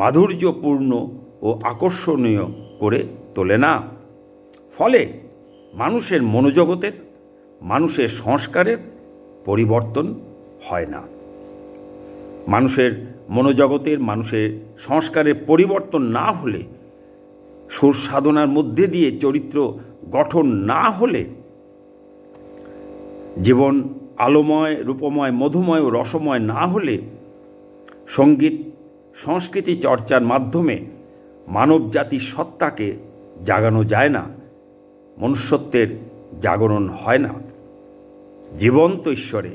মাধুর্যপূর্ণ ও আকর্ষণীয় করে তোলে না। ফলে মানুষের মনোজগতের, মানুষের সংস্কারের পরিবর্তন হয় না। মানুষের মনোজগতের, মানুষের সংস্কারের পরিবর্তন না হলে, সুর সাধনার মধ্যে দিয়ে চরিত্র গঠন না হলে, জীবন আলোময়, রূপময়, মধুময় ও রসময় না হলে, সংগীত সংস্কৃতি চর্চার মাধ্যমে মানব জাতির সত্তাকে জাগানো যায় না, মনুষ্যত্বের জাগরণ হয় না। জীবন্ত ঈশ্বরে,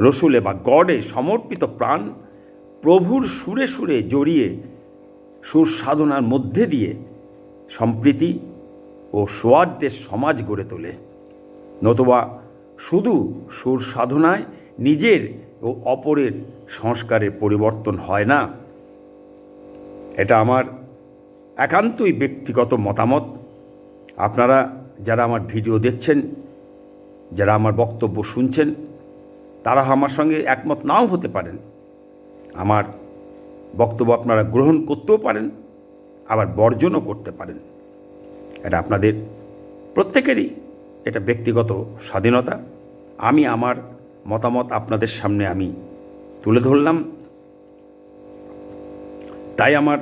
রসুলে বা গডে সমর্পিত প্রাণ প্রভুর সুরে সুরে জড়িয়ে সুর সাধনার মধ্যে দিয়ে সম্প্রীতি ও সোয়াদ্যের সমাজ গড়ে তোলে। নতুবা শুধু সুর সাধনায় নিজের ও অপরের সংস্কারে পরিবর্তন হয় না। এটা আমার একান্তই ব্যক্তিগত মতামত। আপনারা যারা আমার ভিডিও দেখছেন, যারা আমার বক্তব্য শুনছেন, তারা আমার সঙ্গে একমত নাও হতে পারেন। আমার বক্তব্য আপনারা গ্রহণ করতেও পারেন, আবার বর্জনও করতে পারেন। এটা আপনাদের প্রত্যেকেরই এটা ব্যক্তিগত স্বাধীনতা। আমি আমার মতামত আপনাদের সামনে আমি তুলে ধরলাম। তাই আমার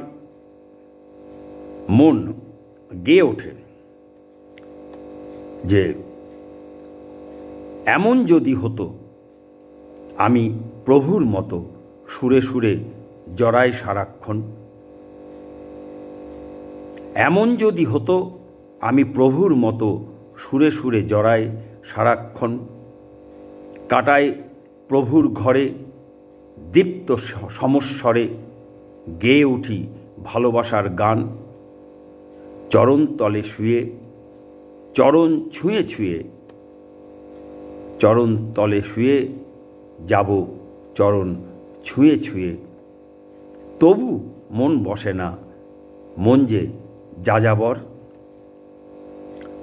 মন গেয়ে ওঠে যে এমন যদি হতো, আমি প্রভুর মতো সুরে সুরে জড়াই সারাক্ষণ। এমন যদি হতো, আমি প্রভুর মতো সুরে সুরে জড়াই সারাক্ষণ। কাটাই প্রভুর ঘরে, দীপ্ত সমস্বরে গেয়ে উঠি ভালোবাসার গান। চরণ তলে শুয়ে, চরণ ছুঁয়ে ছুঁয়ে, চরণ তলে শুয়ে যাব, চরণ ছুঁয়ে ছুঁয়ে। তবু মন বসে না, মন যে যাযাবর।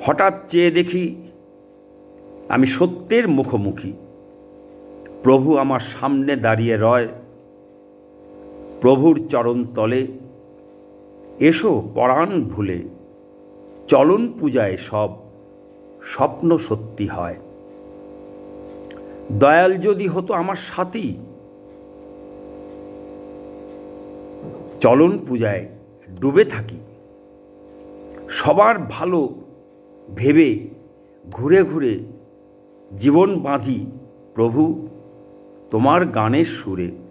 হঠাৎ চেয়ে দেখি আমি সত্যের মুখোমুখি। প্রভু আমার সামনে দাঁড়িয়ে রয়, প্রভুর চরণ তলে। এসো পরাণ ভুলে, চলন পূজায় সব স্বপ্ন সত্যি হয়। দয়াল যদি হতো আমার সাথী, চলন পূজায় ডুবে থাকি। সবার ভালো ভেবে ঘুরে ঘুরে জীবন বাঁধি প্রভু। তোমার গানের সুরে।